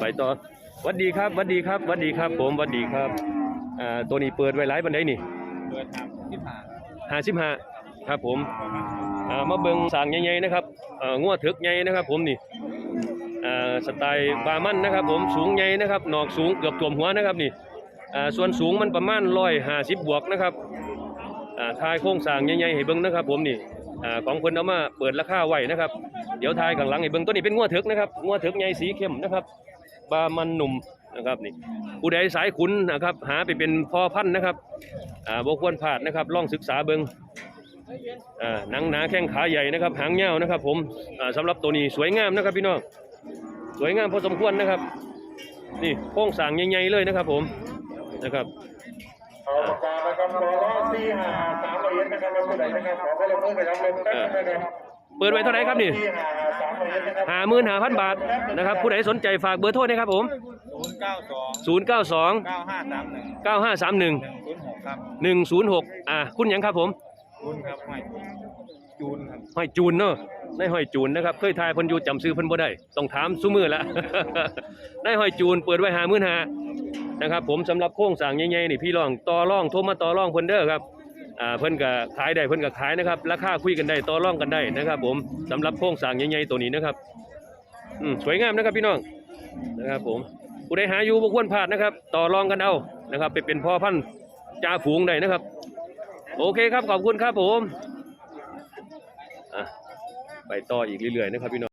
ไปต่อหวัดดีครับหวัดดีครับหวัดดีครับ ผมหวัดดีครับอ่าตัวนี้เปิดไว้หลายบันไดนี่เปิดทำที่ผ่านห้าสิบห้าครับผมอ่ามาเบิ่งสร้างใหญ่ๆนะครับอ่างัวถึกใหญ่นะครับ ผมนี่อ่าสไตล์บามันนะครับ ผมสูงใหญ่นะครับหนอกสูงเกือบท่วมหัวนะครับนี่อ่าส่วนสูงมันประมาณร้อยห้าสิบบวกนะครับอ่าทายโครงสร้างใหญ่ๆให้เบิ่งนะครับ ผมนี่อ่าของเพิ่นเอามาเปิดราคาไว้นะครับ เดี๋ยวทายข้างหลังให้เบิ่งตัวนี้เป็นงัวถึกนะครับงัวถึกใหญ่สีเข้มนะครับ บามันหนุ่มนะครับนี่ผู้ใดสายขุนนะครับ หาไปเป็นพ่อพันธุ์นะครับอ่าบ่ควรพลาดนะครับลองศึกษาเบิ่งอ่าหนังหนาแข้งขาใหญ่นะครับ หางยาวนะครับ ผมอ่าสำหรับตัวนี้สวยงามนะครับพี่น้องสวยงามพอสมควรนะครับ นี่โค้งสร้างใหญ่ๆเลยนะครับ ผมนะครับเอาปากกานะครับรอรอบที่หาสามเหรียญนะครับเราผู้ใดนะครับขอก็ลงมือไปรับลงแป๊บนะครับ เปิดไว้เท่าไหร่ครับนี่ที่หาสามเหรียญนะครับหาหมื่นหาพันบาทนะครับ ผู้ใดสนใจฝากเบอร์โทรนะครับผมศูนย์เก้าสอง0 9 2เก้าห้าสามหนึ่ง9 5 3 1หนึ่งศูนย์หกครับ1 0 6อ่าคุณหยังครับผมคุณครับไม่จูนครับห้อยจูนเนาะนายห้อยจูนนะครับ เคยทายเพิ่นอยู่จำซื้อเพิ่นบ่ได้ ต้องถามซุมือละนายห้อยจูนเปิดไว้หาหมื่นหานะครับผมสำหรับโค้งสร้างใหญ่ๆนี่พี่รองต่อรองโทรมาต่อรองเพิ่นเด้อครับ อ่าเพิ่นก็ขายได้เพิ่นก็ขายนะครับ ราคาคุยกันได้ต่อรองกันได้นะครับ ผมสำหรับโค้งสร้างใหญ่ๆตัวนี้นะครับอืมสวยงามนะครับพี่น้องนะครับ ผมผู้ใดหาอยู่บ่ควรพลาดนะครับ ต่อรองกันเอานะครับ ไปเป็นพ่อพันธุ์จ่าฝูงได้นะครับ โอเคครับขอบคุณครับผมอะไปต่ออีกเรื่อยๆนะครับพี่น้อง